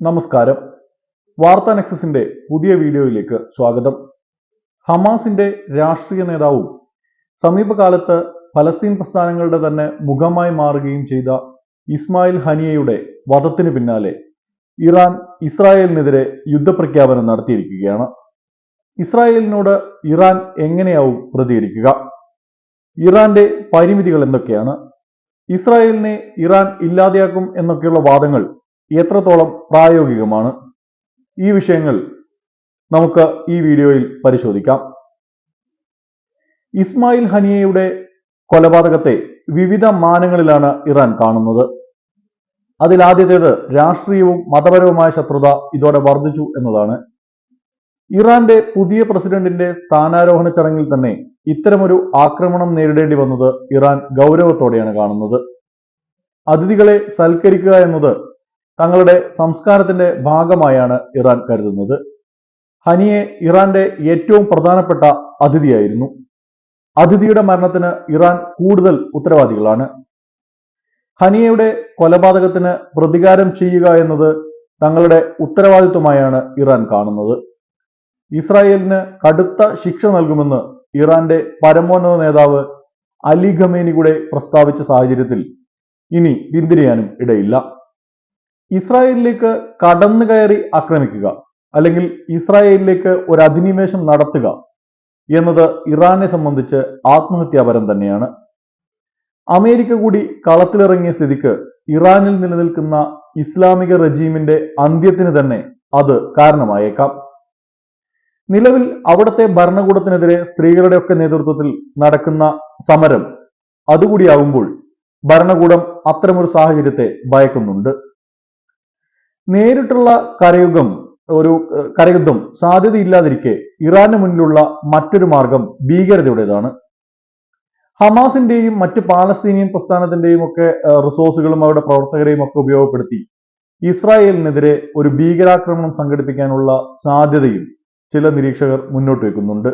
നമസ്കാരം. വാർത്താ നെക്സസിന്റെ പുതിയ വീഡിയോയിലേക്ക് സ്വാഗതം. ഹമാസിന്റെ രാഷ്ട്രീയ നേതാവും സമീപകാലത്ത് ഫലസ്തീൻ പ്രസ്ഥാനങ്ങളുടെ തന്നെ മുഖമായി മാറുകയും ചെയ്ത ഇസ്മായിൽ ഹനിയയുടെ വധത്തിന് പിന്നാലെ ഇറാൻ ഇസ്രായേലിനെതിരെ യുദ്ധപ്രഖ്യാപനം നടത്തിയിരിക്കുകയാണ്. ഇസ്രായേലിനോട് ഇറാൻ എങ്ങനെയാവും പ്രതികരിക്കുക? ഇറാന്റെ പരിമിതികൾ എന്തൊക്കെയാണ്? ഇസ്രായേലിനെ ഇറാൻ ഇല്ലാതെയാക്കും എന്നൊക്കെയുള്ള വാദങ്ങൾ എത്രത്തോളം പ്രായോഗികമാണ്? ഈ വിഷയങ്ങൾ നമുക്ക് ഈ വീഡിയോയിൽ പരിശോധിക്കാം. ഇസ്മായിൽ ഹനിയയുടെ കൊലപാതകത്തെ വിവിധ മാനങ്ങളിലാണ് ഇറാൻ കാണുന്നത്. അതിലാദ്യത്തേത് രാഷ്ട്രീയവും മതപരവുമായ ശത്രുത ഇതോടെ വർദ്ധിച്ചു എന്നതാണ്. ഇറാന്റെ പുതിയ പ്രസിഡന്റിന്റെ സ്ഥാനാരോഹണ ചടങ്ങിൽ തന്നെ ഇത്തരമൊരു ആക്രമണം നേരിടേണ്ടി വന്നത് ഇറാൻ ഗൗരവത്തോടെയാണ് കാണുന്നത്. അതിഥികളെ സൽക്കരിക്കുക എന്നത് തങ്ങളുടെ സംസ്കാരത്തിന്റെ ഭാഗമായാണ് ഇറാൻ കരുതുന്നത്. ഹനിയെ ഇറാന്റെ ഏറ്റവും പ്രധാനപ്പെട്ട അതിഥിയായിരുന്നു. അതിഥിയുടെ മരണത്തിന് ഇറാൻ കൂടുതൽ ഉത്തരവാദികളാണ്. ഹനിയയുടെ കൊലപാതകത്തിന് പ്രതികാരം ചെയ്യുക എന്നത് തങ്ങളുടെ ഉത്തരവാദിത്വമായാണ് ഇറാൻ കാണുന്നത്. ഇസ്രായേലിന് കടുത്ത ശിക്ഷ നൽകുമെന്ന് ഇറാന്റെ പരമോന്നത നേതാവ് അലി ഖമേനി കൂടെ പ്രസ്താവിച്ച സാഹചര്യത്തിൽ ഇനി പിന്തിരിയാനും ഇടയില്ല. ഇസ്രായേലിലേക്ക് കടന്നു കയറി ആക്രമിക്കുക അല്ലെങ്കിൽ ഇസ്രായേലിലേക്ക് ഒരു അധിനിവേശം നടത്തുക എന്നത് ഇറാനെ സംബന്ധിച്ച് ആത്മഹത്യാപരം തന്നെയാണ്. അമേരിക്ക കൂടി കളത്തിലിറങ്ങിയ സ്ഥിതിക്ക് ഇറാനിൽ നിലനിൽക്കുന്ന ഇസ്ലാമിക റജീമിന്റെ അന്ത്യത്തിന് തന്നെ അത് കാരണമായേക്കാം. നിലവിൽ അവിടുത്തെ ഭരണകൂടത്തിനെതിരെ സ്ത്രീകളുടെ ഒക്കെ നേതൃത്വത്തിൽ നടക്കുന്ന സമരം അതുകൂടിയാവുമ്പോൾ ഭരണകൂടം അത്തരമൊരു സാഹചര്യത്തെ ഭയക്കുന്നുണ്ട്. നേരിട്ടുള്ള കരയുഗം ഒരു കരയുദ്ധം സാധ്യതയില്ലാതിരിക്കെ ഇറാന് മുന്നിലുള്ള മറ്റൊരു മാർഗം ഭീകരതയുടേതാണ്. ഹമാസിന്റെയും മറ്റ് പാലസ്തീനിയൻ പ്രസ്ഥാനത്തിന്റെയും ഒക്കെ റിസോഴ്സുകളും അവരുടെ പ്രവർത്തകരെയും ഒക്കെ ഉപയോഗപ്പെടുത്തി ഇസ്രായേലിനെതിരെ ഒരു ഭീകരാക്രമണം സംഘടിപ്പിക്കാനുള്ള സാധ്യതയും ചില നിരീക്ഷകർ മുന്നോട്ട് വെക്കുന്നുണ്ട്.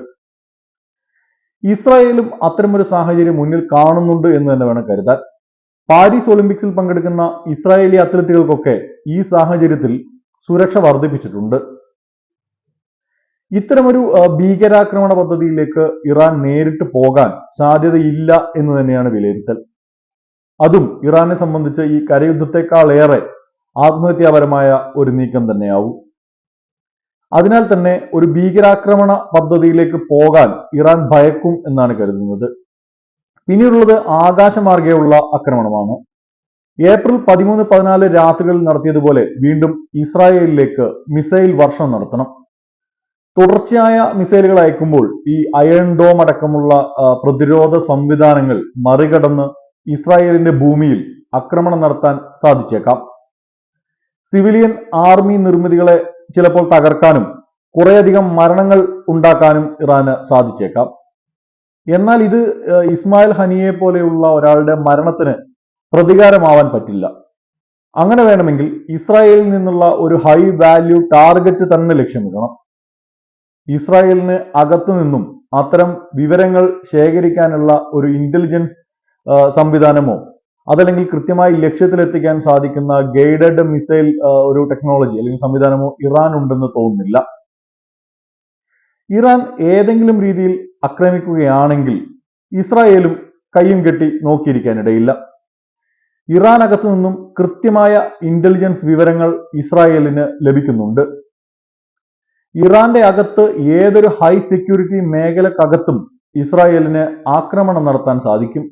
ഇസ്രായേലും അത്തരമൊരു സാഹചര്യം മുന്നിൽ കാണുന്നുണ്ട് എന്ന് തന്നെ വേണം കരുതാൻ. പാരീസ് ഒളിമ്പിക്സിൽ പങ്കെടുക്കുന്ന ഇസ്രായേലി അത്ലറ്റുകൾക്കൊക്കെ ഈ സാഹചര്യത്തിൽ സുരക്ഷ വർദ്ധിപ്പിച്ചിട്ടുണ്ട്. ഇത്തരമൊരു ഭീകരാക്രമണ പദ്ധതിയിലേക്ക് ഇറാൻ നേരിട്ട് പോകാൻ സാധ്യതയില്ല എന്ന് തന്നെയാണ് വിലയിരുത്തൽ. അതും ഇറാനെ സംബന്ധിച്ച് ഈ കരയുദ്ധത്തെക്കാളേറെ ആത്മഹത്യാപരമായ ഒരു നീക്കം തന്നെയാവും. അതിനാൽ തന്നെ ഒരു ഭീകരാക്രമണ പദ്ധതിയിലേക്ക് പോകാൻ ഇറാൻ ഭയക്കും എന്നാണ് കരുതുന്നത്. പിന്നീടുള്ളത് ആകാശമാർഗെയുള്ള ആക്രമണമാണ്. ഏപ്രിൽ പതിമൂന്ന് പതിനാല് രാത്രികളിൽ നടത്തിയതുപോലെ വീണ്ടും ഇസ്രായേലിലേക്ക് മിസൈൽ വർഷം നടത്തണം. തുടർച്ചയായ മിസൈലുകൾ അയക്കുമ്പോൾ ഈ അയൺ ഡോം അടക്കമുള്ള പ്രതിരോധ സംവിധാനങ്ങൾ മറികടന്ന് ഇസ്രായേലിന്റെ ഭൂമിയിൽ ആക്രമണം നടത്താൻ സാധിച്ചേക്കാം. സിവിലിയൻ ആർമി നിർമ്മിതികളെ ചിലപ്പോൾ തകർക്കാനും കുറേയധികം മരണങ്ങൾ ഉണ്ടാക്കാനും ഇറാന് സാധിച്ചേക്കാം. എന്നാൽ ഇത് ഇസ്മായിൽ ഹനിയെ പോലെയുള്ള ഒരാളുടെ മരണത്തിന് പ്രതികാരമാവാൻ പറ്റില്ല. അങ്ങനെ വേണമെങ്കിൽ ഇസ്രായേലിൽ നിന്നുള്ള ഒരു ഹൈ വാല്യൂ ടാർഗറ്റ് തന്നെ ലക്ഷ്യമിടണം. ഇസ്രായേലിന് അകത്തു നിന്നും അത്തരം വിവരങ്ങൾ ശേഖരിക്കാനുള്ള ഒരു ഇന്റലിജൻസ് സംവിധാനമോ അതല്ലെങ്കിൽ കൃത്യമായി ലക്ഷ്യത്തിലെത്തിക്കാൻ സാധിക്കുന്ന ഗൈഡഡ് മിസൈൽ ഒരു ടെക്നോളജി അല്ലെങ്കിൽ സംവിധാനമോ ഇറാൻ ഉണ്ടെന്ന് തോന്നുന്നില്ല. ഇറാൻ ഏതെങ്കിലും രീതിയിൽ ആക്രമിക്കുകയാണെങ്കിൽ ഇസ്രായേലും കയ്യും കെട്ടി നോക്കിയിരിക്കാനിടയില്ല. ഇറാൻ അകത്തു നിന്നും കൃത്യമായ ഇന്റലിജൻസ് വിവരങ്ങൾ ഇസ്രായേലിന് ലഭിക്കുന്നുണ്ട്. ഇറാന്റെ അകത്ത് ഏതൊരു ഹൈ സെക്യൂരിറ്റി മേഖലക്കകത്തും ഇസ്രായേലിന് ആക്രമണം നടത്താൻ സാധിക്കും.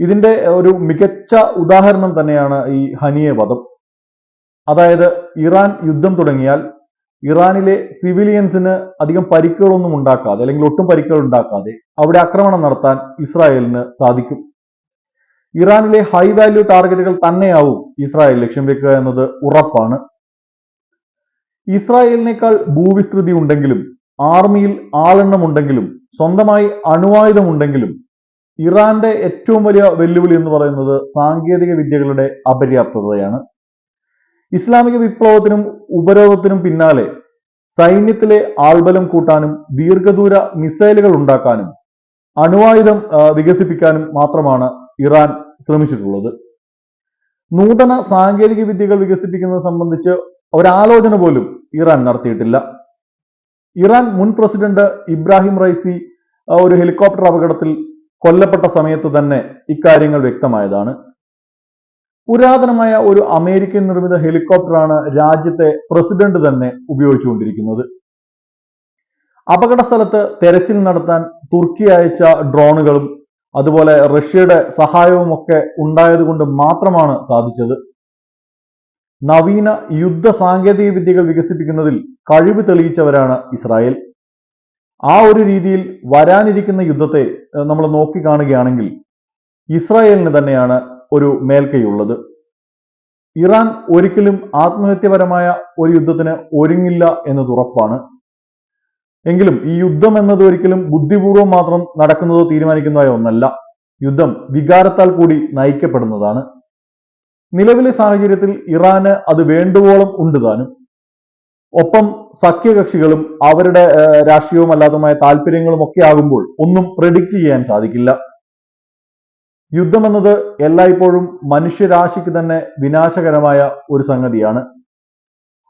ഇതിന്റെ ഒരു മികച്ച ഉദാഹരണം തന്നെയാണ് ഈ ഹനിയെ വധം. അതായത് ഇറാൻ യുദ്ധം തുടങ്ങിയാൽ ഇറാനിലെ സിവിലിയൻസിന് അധികം പരിക്കുകളൊന്നും ഉണ്ടാക്കാതെ അല്ലെങ്കിൽ ഒട്ടും പരിക്കുകൾ ഉണ്ടാക്കാതെ അവിടെ ആക്രമണം നടത്താൻ ഇസ്രായേലിന് സാധിക്കും. ഇറാനിലെ ഹൈ വാല്യൂ ടാർഗറ്റുകൾ തന്നെയാവും ഇസ്രായേൽ ലക്ഷ്യം വെക്കുക എന്നത് ഉറപ്പാണ്. ഇസ്രായേലിനേക്കാൾ ഭൂവിസ്തൃതി ഉണ്ടെങ്കിലും ആർമിയിൽ ആളെണ്ണം ഉണ്ടെങ്കിലും സ്വന്തമായി അണുവായുധമുണ്ടെങ്കിലും ഇറാന്റെ ഏറ്റവും വലിയ വെല്ലുവിളി എന്ന് പറയുന്നത് സാങ്കേതിക വിദ്യകളുടെ അപര്യാപ്തതയാണ്. ഇസ്ലാമിക വിപ്ലവത്തിനും ഉപരോധത്തിനും പിന്നാലെ സൈന്യത്തിലെ ആൾബലം കൂട്ടാനും ദീർഘദൂര മിസൈലുകൾ ഉണ്ടാക്കാനും അണുവായുധം വികസിപ്പിക്കാനും മാത്രമാണ് ഇറാൻ ശ്രമിച്ചിട്ടുള്ളത്. നൂതന സാങ്കേതിക വിദ്യകൾ വികസിപ്പിക്കുന്നത് സംബന്ധിച്ച് ഒരാലോചന പോലും ഇറാൻ നടത്തിയിട്ടില്ല. ഇറാൻ മുൻ പ്രസിഡന്റ് ഇബ്രാഹിം റൈസി ഒരു ഹെലികോപ്റ്റർ അപകടത്തിൽ കൊല്ലപ്പെട്ട സമയത്ത് തന്നെ ഇക്കാര്യങ്ങൾ വ്യക്തമായതാണ്. പുരാതനമായ ഒരു അമേരിക്കൻ നിർമ്മിത ഹെലികോപ്റ്ററാണ് രാജ്യത്തെ പ്രസിഡന്റ് തന്നെ ഉപയോഗിച്ചുകൊണ്ടിരിക്കുന്നത്. അപകട സ്ഥലത്ത് തെരച്ചിൽ നടത്താൻ തുർക്കി അയച്ച ഡ്രോണുകളും അതുപോലെ റഷ്യയുടെ സഹായവും ഒക്കെ ഉണ്ടായതുകൊണ്ട് മാത്രമാണ് സാധിച്ചത്. നവീന യുദ്ധ സാങ്കേതിക വിദ്യകൾ വികസിപ്പിക്കുന്നതിൽ കഴിവ് തെളിയിച്ചവരാണ് ഇസ്രായേൽ. ആ ഒരു രീതിയിൽ വരാനിരിക്കുന്ന യുദ്ധത്തെ നമ്മൾ നോക്കിക്കാണുകയാണെങ്കിൽ ഇസ്രായേലിന് തന്നെയാണ് ഒരു മേൽക്കൈയുള്ളത്. ഇറാൻ ഒരിക്കലും ആത്മഹത്യപരമായ ഒരു യുദ്ധത്തിന് ഒരുങ്ങില്ല എന്നത് ഉറപ്പാണ്. എങ്കിലും ഈ യുദ്ധം എന്നത് ഒരിക്കലും ബുദ്ധിപൂർവം മാത്രം നടക്കുന്നതോ തീരുമാനിക്കുന്നതായ ഒന്നല്ല. യുദ്ധം വികാരത്താൽ കൂടി നയിക്കപ്പെടുന്നതാണ്. നിലവിലെ സാഹചര്യത്തിൽ ഇറാന് അത് വേണ്ടുവോളം ഉണ്ട് താനും. ഒപ്പം സഖ്യകക്ഷികളും അവരുടെ രാഷ്ട്രീയവും അല്ലാത്തതുമായ താല്പര്യങ്ങളും ഒക്കെ ആകുമ്പോൾ ഒന്നും പ്രെഡിക്റ്റ് ചെയ്യാൻ സാധിക്കില്ല. യുദ്ധം എന്നത് എല്ലായ്പ്പോഴും മനുഷ്യരാശിക്ക് തന്നെ വിനാശകരമായ ഒരു സംഗതിയാണ്.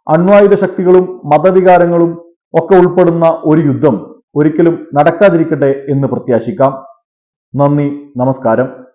അണ്വായുധ ശക്തികളും മതവികാരങ്ങളും ഒക്കെ ഉൾപ്പെടുന്ന ഒരു യുദ്ധം ഒരിക്കലും നടക്കാതിരിക്കട്ടെ എന്ന് പ്രത്യാശിക്കാം. നന്ദി നമസ്കാരം.